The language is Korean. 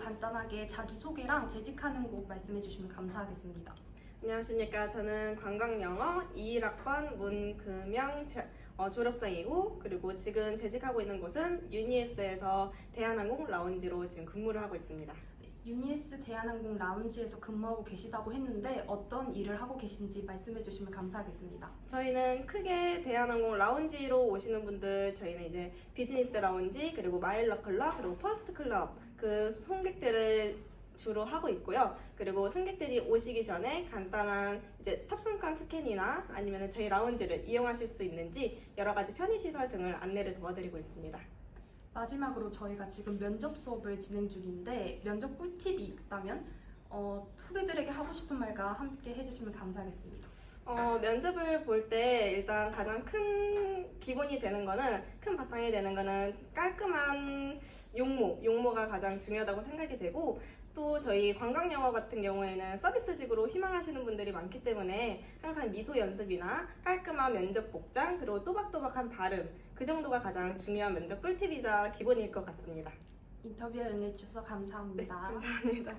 간단하게 자기소개랑 재직하는 곳 말씀해 주시면 감사하겠습니다. 안녕하십니까. 저는 관광영어 21학번 문금영 제- 어, 졸업생이고 그리고 지금 재직하고 있는 곳은 유니에스에서 대한항공 라운지로 지금 근무를 하고 있습니다. 유니에스 대한항공 라운지에서 근무하고 계시다고 했는데 어떤 일을 하고 계신지 말씀해 주시면 감사하겠습니다. 저희는 크게 대한항공 라운지로 오시는 분들 저희는 이제 비즈니스 라운지 그리고 마일러 클럽 그리고 퍼스트 클럽 그 손객들을 주로 하고 있고요. 그리고 승객들이 오시기 전에 간단한 이제 탑승권 스캔이나 아니면 저희 라운지를 이용하실 수 있는지 여러 가지 편의 시설 등을 안내를 도와드리고 있습니다. 마지막으로 저희가 지금 면접 수업을 진행 중인데 면접 꿀팁이 있다면 어, 후배들에게 하고 싶은 말과 함께 해주시면 감사하겠습니다. 어, 면접을 볼 때 일단 가장 큰 기본이 되는 거는 큰 바탕이 되는 거는 깔끔한 용모, 용모가 가장 중요하다고 생각이 되고 또 저희 관광 영어 같은 경우에는 서비스직으로 희망하시는 분들이 많기 때문에 항상 미소 연습이나 깔끔한 면접 복장 그리고 또박또박한 발음 그 정도가 가장 중요한 면접 꿀팁이자 기본일 것 같습니다. 인터뷰에 응해주셔서 감사합니다. 감사합니다.